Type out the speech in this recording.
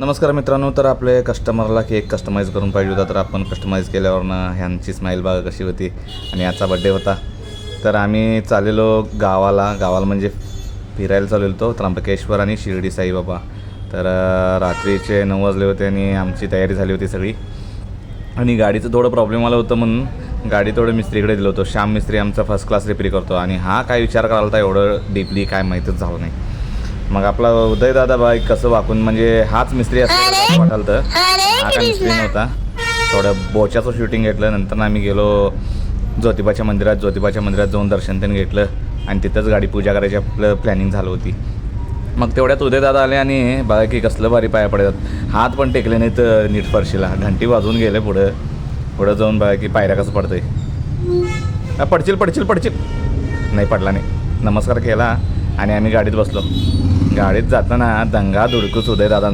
नमस्कार मित्रांनो तर आपले कस्टमरला केक कस्टमाइज करून पाहिजे होता तर आपण कस्टमाइज केल्यावरनं ह्यांची स्माईल बाग कशी होती आणि याचा बड्डे होता. तर आम्ही चाललेलो गावाला गावाला म्हणजे फिरायला चाललेलो होतो त्र्यंबकेश्वर आणि शिर्डी साईबाबा. तर रात्रीचे नऊ वाजले होते आणि आमची तयारी झाली होती सगळी. आणि गाडीचं थोडं प्रॉब्लेम आलं होतं म्हणून गाडी थोडं मिस्त्रीकडे दिलं होतं. श्याम मिस्त्री आमचा फर्स्ट क्लास रिपेअर करतो आणि हा काय विचार करायला होता एवढं डीपली काय माहीतच झालं नाही. मग आपला उदय दादा बाई कसं वाकून म्हणजे हाच मिस्त्री असं वाटाल तर हा काय मिस्त्री नव्हता. थोडं बोच्याचं शूटिंग घेतलं नंतर आम्ही गेलो ज्योतिबाच्या मंदिरात. ज्योतिबाच्या मंदिरात जाऊन दर्शन त्यांनी घेतलं आणि तिथंच गाडी पूजा करायची आपलं प्लॅनिंग झालं होती. मग तेवढ्यात उदय दादा आले आणि बघा की कसलं भारी पाया पडतात. हात पण टेकले नाहीत नीट फरशीला. घंटी वाजवून गेले पुढं. पुढं जाऊन बघा की पायऱ्या कसं पडतंय. पडशील पडशील पडशील. नाही पडला नाही. नमस्कार केला. आणि आम्ही गाडीत बसलो. गाडीत जाताना दंगा धुडकूस उदय दादा